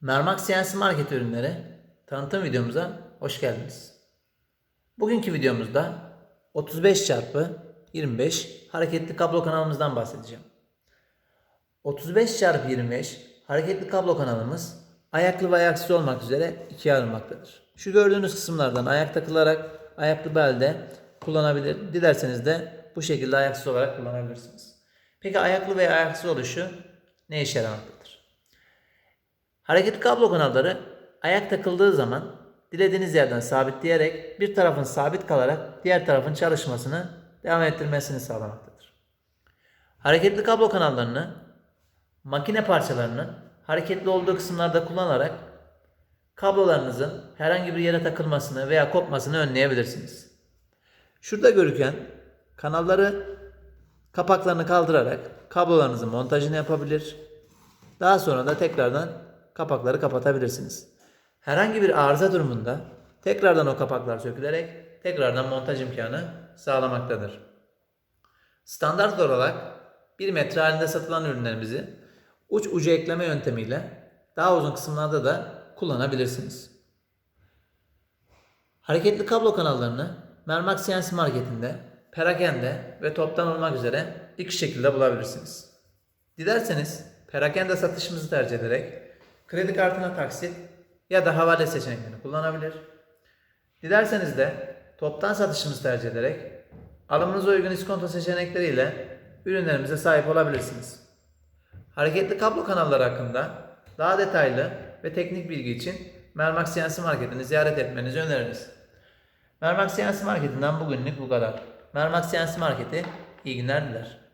Mermak CNC Market ürünleri tanıtım videomuza hoş geldiniz. Bugünkü videomuzda 35 çarpı 25 hareketli kablo kanalımızdan bahsedeceğim. 35 çarpı 25 hareketli kablo kanalımız ayaklı ve ayaksız olmak üzere ikiye ayrılmaktadır. Şu gördüğünüz kısımlardan ayak takılarak ayaklı belde kullanabilir. Dilerseniz de bu şekilde ayaksız olarak kullanabilirsiniz. Peki ayaklı veya ayaksız oluşu ne işe yaramaktadır? Hareketli kablo kanalları ayak takıldığı zaman dilediğiniz yerden sabitleyerek bir tarafın sabit kalarak diğer tarafın çalışmasını devam ettirmesini sağlamaktadır. Hareketli kablo kanallarını makine parçalarının hareketli olduğu kısımlarda kullanarak kablolarınızın herhangi bir yere takılmasını veya kopmasını önleyebilirsiniz. Şurada görüken kanalları kapaklarını kaldırarak kablolarınızın montajını yapabilir. Daha sonra da tekrardan kapakları kapatabilirsiniz. Herhangi bir arıza durumunda tekrardan o kapaklar sökülerek tekrardan montaj imkanı sağlamaktadır. Standart olarak 1 metre halinde satılan ürünlerimizi uç ucu ekleme yöntemiyle daha uzun kısımlarda da kullanabilirsiniz. Hareketli kablo kanallarını Mermak CNC marketinde, perakende ve toptan olmak üzere iki şekilde bulabilirsiniz. Dilerseniz perakende satışımızı tercih ederek kredi kartına taksit ya da havale seçeneklerini kullanabilir. Dilerseniz de toptan satışımızı tercih ederek alımınıza uygun iskonto seçenekleriyle ürünlerimize sahip olabilirsiniz. Hareketli kablo kanalları hakkında daha detaylı ve teknik bilgi için Mermak CNC Market'ini ziyaret etmenizi öneririz. Mermak CNC Market'inden bugünlük bu kadar. Mermak CNC Market'i iyi günler diler.